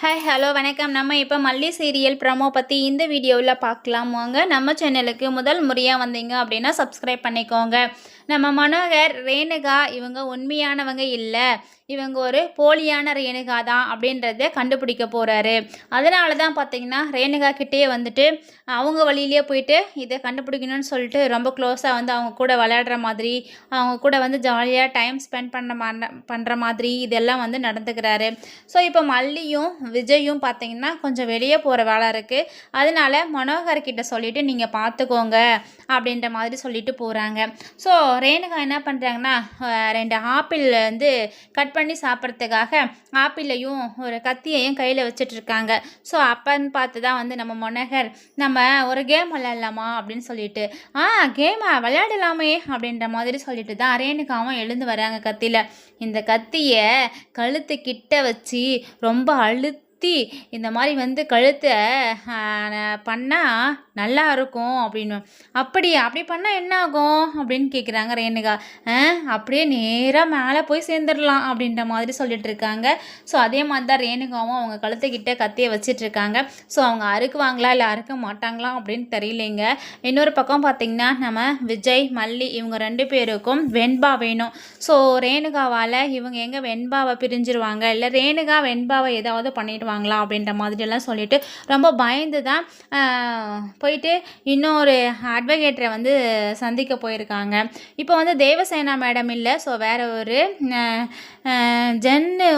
Hi hello வணக்கம். நம்ம இப்போ மல்லி சீரியல் ப்ரமோ பற்றி இந்த வீடியோவில் பார்க்கலாம். வாங்க நம்ம சேனலுக்கு முதல் முறையாக வந்தீங்க அப்படின்னா சப்ஸ்கிரைப் பண்ணிக்கோங்க. நம்ம மனோகர் ரேணுகா இவங்க உண்மையானவங்க இல்லை. இவங்க ஒரு போலியான ரேணுகா தான் அப்படின்றத கண்டுபிடிக்க போகிறாரு அதனால தான் பார்த்தீங்கன்னா ரேணுகா கிட்டேயே வந்துட்டு அவங்க வழியிலே போயிட்டு இதை கண்டுபிடிக்கணும்னு சொல்லிட்டு ரொம்ப க்ளோஸாக வந்து அவங்க கூட விளையாடுற மாதிரி அவங்க கூட வந்து ஜாலியாக டைம் ஸ்பெண்ட் பண்ண மா- பண்ணுற மாதிரி இதெல்லாம் வந்து நடந்துக்கிறாரு. ஸோ இப்போ மல்லியும் விஜயும் பார்த்தீங்கன்னா கொஞ்சம் வெளியே போகிற வேலை இருக்குது அதனால மனோகர் கிட்ட சொல்லிவிட்டு நீங்கள் பார்த்துக்கோங்க அப்படின்ற மாதிரி சொல்லிட்டு போகிறாங்க ஸோ ரேணுகா என்ன பண்ணுறாங்கன்னா ரெண்டு ஆப்பிள் வந்து கட் பண்ணி சாப்பிட்றதுக்காக ஆப்பிளையும் ஒரு கத்தியையும் கையில் வச்சுட்ருக்காங்க ஸோ அப்பன்னு பார்த்து தான் வந்து நம்ம மொனகர் நம்ம ஒரு கேம் விளையாடலாமா அப்படின்னு சொல்லிட்டு ஆ கேமா விளையாடலாமே அப்படின்ற மாதிரி சொல்லிட்டு தான் ரேணுகாவும் எழுந்து வராங்க கத்தியில். இந்த கத்தியை கழுத்து கிட்ட வச்சு ரொம்ப அழுத்து இந்த மாதிரி வந்து கழுத்தை பண்ணால் நல்லா இருக்கும் அப்படின்னு. அப்படியா அப்படி பண்ணால் என்ன ஆகும் அப்படின்னு கேட்குறாங்க ரேணுகா. "ஆ, அப்படியே நேராக மேலே போய் சேர்ந்துடலாம் அப்படின்ற மாதிரி சொல்லிட்டு இருக்காங்க. ஸோ அதே மாதிரி தான் ரேணுகாவும் அவங்க கழுத்துக்கிட்ட கத்தியை வச்சிட்ருக்காங்க ஸோ அவங்க அறுக்குவாங்களா இல்லை அறுக்க மாட்டாங்களா அப்படின்னு தெரியலைங்க. இன்னொரு பக்கம் பார்த்தீங்கன்னா நம்ம விஜய் மல்லி இவங்க ரெண்டு பேருக்கும் வெண்பா வேணும். ஸோ ரேணுகாவால் இவங்க எங்கே வெண்பாவை பிரிஞ்சிருவாங்க? இல்லை ரேணுகா வெண்பாவை ஏதாவது பண்ணிடுவாங்களா அப்படின்ற மாதிரியெல்லாம் சொல்லிட்டு ரொம்ப பயந்து தான் போயிட்டு இன்னொரு அட்வொகேட்டரை வந்து சந்திக்க போயிருக்காங்க. இப்போ வந்து தேவசேனா மேடம் இல்லை ஸோ வேற ஒரு ஜென்னு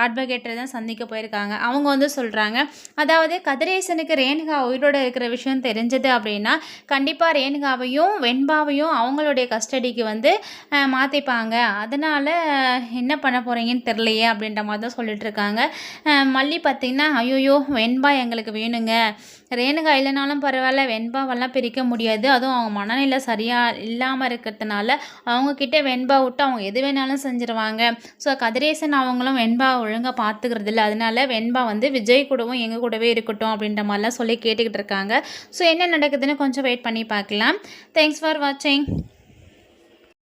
அட்வொகேட்டரை தான் சந்திக்க போயிருக்காங்க. அவங்க வந்து சொல்கிறாங்க அதாவது கதிரேசனுக்கு ரேணுகா உயிரோட இருக்கிற விஷயம் தெரிஞ்சது அப்படின்னா கண்டிப்பாக ரேணுகாவையும் வெண்பாவையும் அவங்களுடைய கஸ்டடிக்கு வந்து மாற்றிப்பாங்க அதனால் என்ன பண்ண போகிறீங்கன்னு தெரிலையே அப்படின்ற மாதிரி தான் சொல்லிட்டு இருக்காங்க. அஹ், மல்லி பார்த்திங்கன்னா ஐயோயோ வெண்பா எங்களுக்கு வேணுங்க. ரேணுகா இல்லைனாலும் பரவாயில்ல வெண்பாவெல்லாம் பிரிக்க முடியாது. அதுவும் அவங்க மனநிலை சரியாக இல்லாமல் இருக்கிறதுனால அவங்கக்கிட்ட வெண்பா விட்டு அவங்க எது வேணாலும் செஞ்சுருவாங்க. ஸோ கதிரேசன் அவங்களும் வெண்பா ஒழுங்காக பார்த்துக்கிறது இல்லை. அதனால வெண்பா வந்து விஜய் கூடவும் எங்கள் கூடவே இருக்கட்டும் அப்படின்ற மாதிரிலாம் சொல்லி கேட்டுக்கிட்டு இருக்காங்க. ஸோ என்ன நடக்குதுன்னு கொஞ்சம் வெயிட் பண்ணி பார்க்கலாம். தேங்க்ஸ் ஃபார் வாட்சிங்